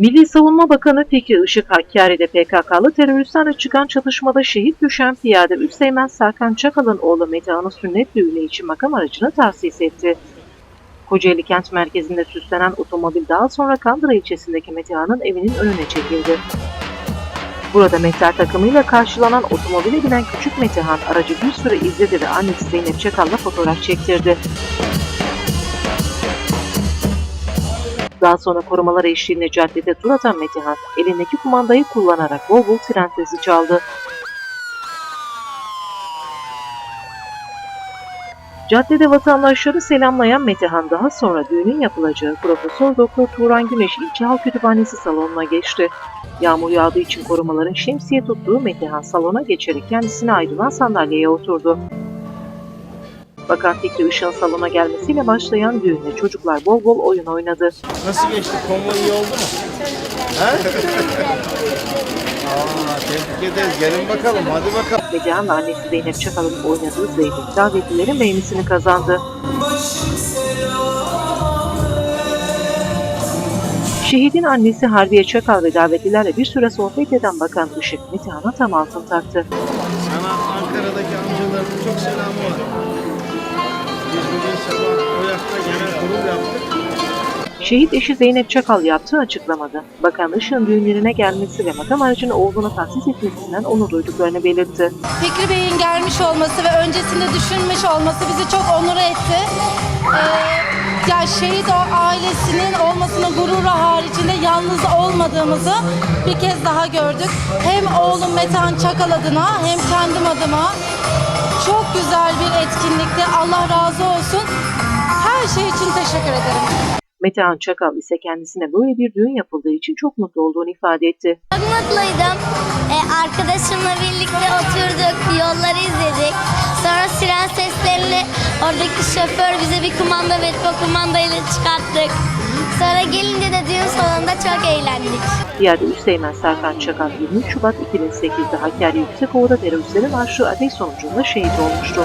Milli Savunma Bakanı Fikri Işık Hakkari'de PKK'lı teröristlerle çıkan çatışmada şehit düşen piyade Üsteğmen Serkan Çakal'ın oğlu Metehan'ın sünnet düğünü için makam aracını tahsis etti. Kocaeli kent merkezinde süslenen otomobil daha sonra Kandıra ilçesindeki Metehan'ın evinin önüne çekildi. Burada mehter takımıyla karşılanan otomobile binen küçük Metehan aracı bir süre izledi ve annesi Zeynep Çakal'la fotoğraf çektirdi. Daha sonra korumalar eşliğinde caddede tur atan Metehan, elindeki kumandayı kullanarak bol bol tren sesi çaldı. Caddede vatandaşları selamlayan Metehan daha sonra düğünün yapılacağı Profesör Doktor Turan Güneş İlçe Halk Kütüphanesi salonuna geçti. Yağmur yağdığı için korumaların şemsiye tuttuğu Metehan salona geçerek kendisine ayrılan sandalyeye oturdu. Bakan Fikri Işık'ın salona gelmesiyle başlayan düğünde çocuklar bol bol oyun oynadı. Nasıl geçti? Konvoy iyi oldu mu? He? Aa, tebrik ederiz. Gelin bakalım. Hadi bakalım. Metehan'la annesi Zeynep Çakal'ın oynadığı Zeynep davetlilerin beğenisini kazandı. Şehidin annesi Harbiye Çakal ve davetlilerle bir süre sohbet eden Bakan Işık, Metehan'a tam altın taktı. Sana Ankara'daki amcalarımın çok selamı var. Yaşta genel kurul yaptık. Şehit eşi Zeynep Çakal yaptığı açıklamada, Bakan Işık'ın düğünlerine gelmesi ve makam aracını oğluna tahsis etmesinden onu duyduklarını belirtti. Fikri Bey'in gelmiş olması ve öncesinde düşünmüş olması bizi çok onur etti. Ee, ya şehit o ailesinin olmasının gururu haricinde yalnız olmadığımızı bir kez daha gördük. Hem oğlum Metehan Çakal adına hem kendim adıma çok güzel bir etkinlikti. Allah razı olsun. Her şey için teşekkür ederim. Metehan Çakal ise kendisine böyle bir düğün yapıldığı için çok mutlu olduğunu ifade etti. Çok mutluydum. Ee, arkadaşımla birlikte oturduk, yolları izledik. Sonra siren seslerini oradaki şoför bize bir kumanda ve o kumandayla çıkarttık. Sonra gelince de düğün salonunda çok eğlendik. Piyade Üsteğmen Serkan Çakal 23 Şubat 2008'de Hakkari Yüksekova'da teröristlerin açtığı ateş sonucunda şehit olmuştu.